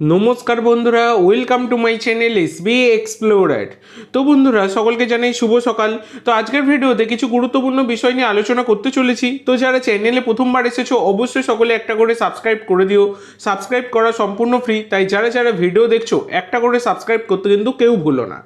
নমস্কার বন্ধুরা welcome to my channel S B explorer তো বন্ধুরা, সকলকে জানাই শুভ সকাল। তো আজকের ভিডিওতে কিছু গুরুত্বপূর্ণ বিষয় নিয়ে আলোচনা করতে চলেছি। তো যারা চ্যানেলে প্রথমবার এসেছ, অবশ্যই সকলে একটা করে সাবস্ক্রাইব করে দিও। সাবস্ক্রাইব করা সম্পূর্ণ ফ্রি তাই যারা যারা ভিডিও দেখছ, একটা করে সাবস্ক্রাইব করতে কিন্তু কেউ ভুলো না।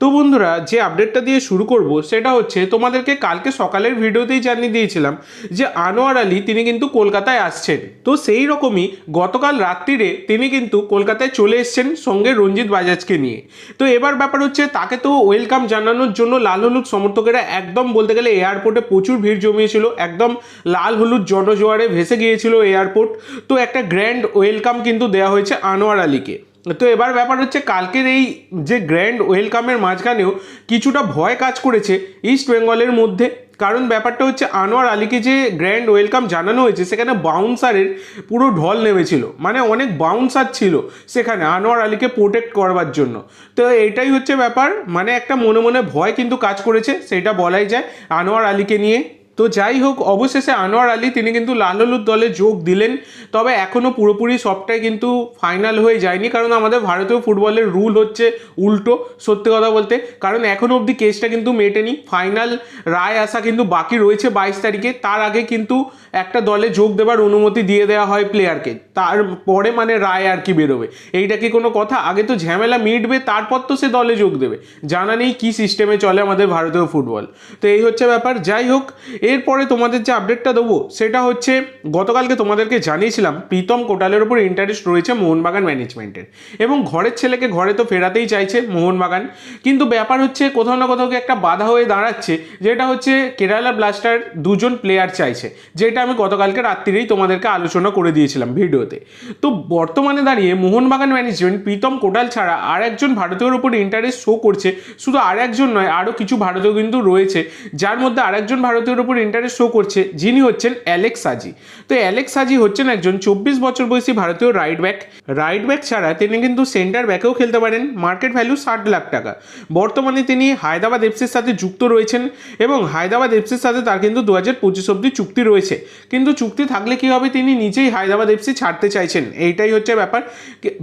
তো বন্ধুরা, যে আপডেটটা দিয়ে শুরু করব, সেটা হচ্ছে তোমাদেরকে কালকে সকালের ভিডিওতেই জানিয়ে দিয়েছিলাম যে আনোয়ার আলী, তিনি কিন্তু কলকাতায় আসছেন। তো সেই রকমই গতকাল রাত্রিরে তিনি কিন্তু কলকাতায় চলে এসেছেন সঙ্গে রঞ্জিত বাজাজকে নিয়ে। তো এবার ব্যাপার হচ্ছে, তাকে তো ওয়েলকাম জানানোর জন্য লাল হলুদ সমর্থকেরা একদম বলতে গেলে এয়ারপোর্টে প্রচুর ভিড় জমিয়েছিল, একদম লাল হলুদ জনজোয়ারে ভেসে গিয়েছিল এয়ারপোর্ট। তো একটা গ্র্যান্ড ওয়েলকাম কিন্তু দেওয়া হয়েছে আনোয়ার আলীকে। তো এবার ব্যাপার হচ্ছে, কালকের এই যে গ্র্যান্ড ওয়েলকামের মাঝখানেও কিছুটা ভয় কাজ করেছে ইস্ট বেঙ্গলের মধ্যে। কারণ ব্যাপারটা হচ্ছে আনোয়ার আলীকে যে গ্র্যান্ড ওয়েলকাম জানানো হয়েছে, সেখানে বাউন্সারের পুরো ঢল নেমেছিল। মানে অনেক বাউন্সার ছিল সেখানে আনোয়ার আলীকে প্রোটেক্ট করবার জন্য। তো এটাই হচ্ছে ব্যাপার। মানে একটা মনে মনে ভয় কিন্তু কাজ করেছে, সেটা বলাই যায়। আনোয়ার আলীকে নিয়ে তো যাই হোক, অবশেষে আনোয়ার আলী, তিনি কিন্তু লাল দলে যোগ দিলেন। তবে এখনও পুরোপুরি সবটাই কিন্তু ফাইনাল হয়ে যায়নি, কারণ আমাদের ভারতীয় ফুটবলের রুল হচ্ছে উল্টো, সত্যি কথা বলতে। কারণ এখনও অবধি কেসটা কিন্তু মেটেনি। ফাইনাল রায় আসা কিন্তু বাকি রয়েছে বাইশ তারিখে। তার আগে কিন্তু একটা দলে যোগ দেবার অনুমতি দিয়ে দেওয়া হয় প্লেয়ারকে তারপরে মানে রায় আর কি বেরোবে। এইটা কি কোনো কথা? আগে তো ঝামেলা মিটবে, তারপর তো সে দলে যোগ দেবে। জানা নেই কী সিস্টেমে চলে আমাদের ভারতীয় ফুটবল। তো এই হচ্ছে ব্যাপার। যাই হোক এরপরে তোমাদের যে আপডেটটা দেবো, সেটা হচ্ছে গতকালকে তোমাদেরকে জানিয়েছিলাম, প্রীতম কোটালের উপর ইন্টারেস্ট রয়েছে মোহনবাগান ম্যানেজমেন্টের এবং ঘরের ছেলেকে ঘরে তো ফেরাতেই চাইছে মোহনবাগান। কিন্তু ব্যাপার হচ্ছে, কোথাও না কোথাও একটা বাধা হয়ে দাঁড়াচ্ছে, যেটা হচ্ছে কেরালা ব্লাস্টার দুজন প্লেয়ার চাইছে, যেটা আমি গতকালকে রাত্রিরেই তোমাদেরকে আলোচনা করে দিয়েছিলাম ভিডিওতে। তো বর্তমানে দাঁড়িয়ে মোহনবাগান ম্যানেজমেন্ট প্রীতম কোটাল ছাড়া আর একজন ভারতীয়র উপর ইন্টারেস্ট শো করছে, শুধু আর একজন নয়, আরও কিছু ভারতীয় কিন্তু রয়েছে, যার মধ্যে আরেকজন ভারতীয়র উপর ইন্টারেস্ট শো করছে, যিনি হচ্ছেন অ্যালেক্স সাজি তো অ্যালেক্স সাজি হচ্ছেন একজন চব্বিশ বছর বয়সী ভারতীয় রাইট ব্যাক রাইট ব্যাক ছাড়া তিনি কিন্তু সেন্টার ব্যাকেও খেলতে পারেন মার্কেট ভ্যালু ষাট লাখ টাকা। বর্তমানে তিনি হায়দ্রাবাদ এফসির সাথে যুক্ত রয়েছেন এবং হায়দ্রাবাদ এফসির সাথে তার কিন্তু দু হাজার পঁচিশ অব্দি চুক্তি রয়েছে। কিন্তু চুক্তি থাকলে কি হবে, তিনি নিজেই হায়দ্রাবাদ এফসি ছাড়তে চাইছেন। এইটাই হচ্ছে ব্যাপার।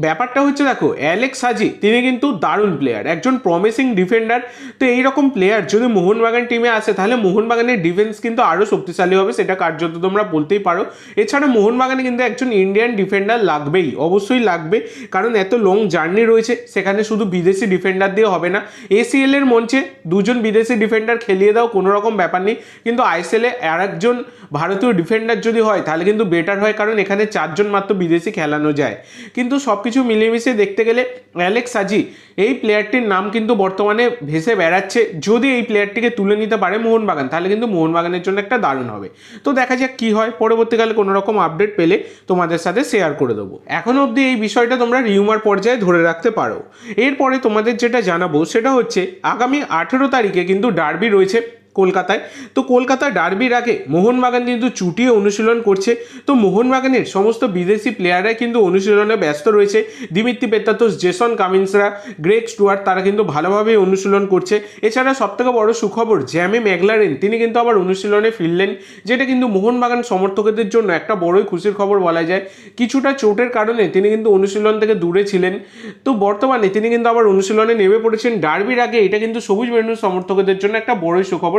ব্যাপারটা হচ্ছে দেখো অ্যালেক্স সাজি তিনি কিন্তু দারুণ প্লেয়ার একজন প্রমিসিং ডিফেন্ডার তো এইরকম প্লেয়ার যদি মোহনবাগান টিমে আসে, তাহলে মোহনবাগানের ডিফেন্স কিন্তু আরও শক্তিশালী হবে, সেটা কার্যত তোমরা বলতেই পারো। এছাড়া মোহনবাগানে কিন্তু একজন ইন্ডিয়ান ডিফেন্ডার লাগবেই, অবশ্যই লাগবে, কারণ এত লং জার্নি রয়েছে, সেখানে শুধু বিদেশি ডিফেন্ডার দিয়ে হবে না। এসিএল এর মঞ্চে দুজন বিদেশি ডিফেন্ডার খেলিয়ে দাও, কোনো রকম ব্যাপার নেই। কিন্তু আইএসএলে আর একজন ভারতীয় ডিফেন্ডার যদি হয়, তাহলে কিন্তু বেটার হয়, কারণ এখানে চারজন মাত্র বিদেশি খেলানো যায়। কিন্তু সব কিছু মিলেমিশে দেখতে গেলে অ্যালেক্স সাজি এই প্লেয়ারটির নাম কিন্তু বর্তমানে ভেসে বেড়াচ্ছে। যদি এই প্লেয়ারটিকে তুলে নিতে পারে মোহনবাগান, তাহলে কিন্তু মোহনবাগানের জন্য একটা দারুণ হবে। তো দেখা যাক কি হয়। পরবর্তীকালে কোনো রকম আপডেট পেলে তোমাদের সাথে শেয়ার করে দেবো। এখন অবধি এই বিষয়টা তোমরা রিউমার পর্যায়ে ধরে রাখতে পারো। এরপরে তোমাদের যেটা জানাব সেটা হচ্ছে, আগামী আঠেরো তারিখে কিন্তু ডার্বি রয়েছে। কলকাতায়। তো কলকাতা ডার্বির আগে মোহনবাগান কিন্তু চুটিয়ে অনুশীলন করছে। তো মোহনবাগানের সমস্ত বিদেশি প্লেয়াররা কিন্তু অনুশীলনে ব্যস্ত রয়েছে। দিমিত্রি পেত্তাতোস জেসন কামিন্সরা গ্রেক স্টুয়ার্ট তারা কিন্তু ভালোভাবেই অনুশীলন করছে। এছাড়া সবথেকে বড় সুখবর, জ্যামে ম্যাগলারেন তিনি কিন্তু আবার অনুশীলনে ফিরলেন, যেটা কিন্তু মোহনবাগান সমর্থকদের জন্য একটা বড়ই খুশির খবর বলা যায়। কিছুটা চোটের কারণে তিনি কিন্তু অনুশীলন থেকে দূরে ছিলেন। তো বর্তমানে তিনি কিন্তু আবার অনুশীলনে নেমে পড়েছেন। ডার্বির আগে এটা কিন্তু সবুজ মেনুর সমর্থকদের জন্য একটা বড়ই সুখবর।